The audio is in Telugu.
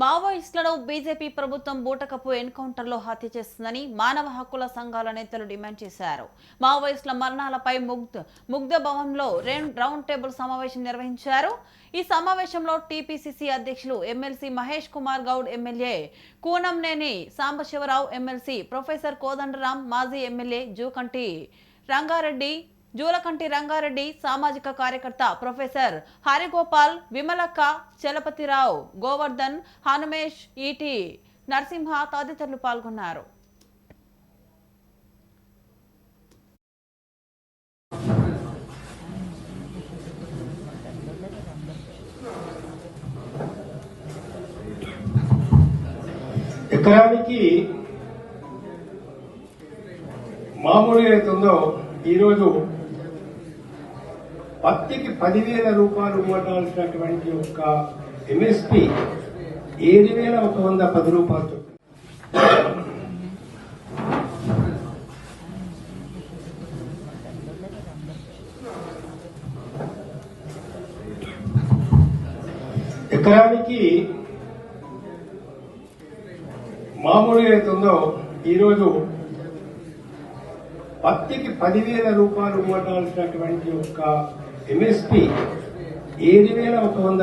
మావోయిస్టులను బీజేపీ ప్రభుత్వం బూటకపు ఎన్కౌంటర్లో హత్య చేస్తుందని మానవ హక్కుల సంఘాల నేతలు డిమాండ్ చేశారు. మావోయిస్టుల మరణాలపై ముగ్ధ ముగ్ధ భవన్లో రౌండ్ టేబుల్ సమావేశం నిర్వహించారు. ఈ సమావేశంలో టీపీసీసీ అధ్యక్షులు MLC Mahesh Kumar Goud MLA Koonanneni Sambasiva Rao MLC professor Kodandaram మాజీ ఎమ్మెల్యే జూకంటి రంగారెడ్డి జూలకంటి రంగారెడ్డి సామాజిక కార్యకర్త ప్రొఫెసర్ హరిగోపాల్ విమలక్క చలపతిరావు గోవర్ధన్ హనుమేష్ ఈటి నరసింహ తదితరులు పాల్గొన్నారు. ఎకరానికి మామూలుగా అవుతుందో ఈరోజు పత్తికి పదివేల రూపాయలు ఇవ్వాల్సినటువంటి ఒక ఎంఎస్పి ఏడు వేల ఒక వంద పది రూపాయలు ఎకరానికి మామూలుగా అవుతుందో ఈరోజు పత్తికి పదివేల రూపాయలు ఇవ్వాల్సినటువంటి ఒక ఎంఎస్పి ఏడు వేల ఒక వంద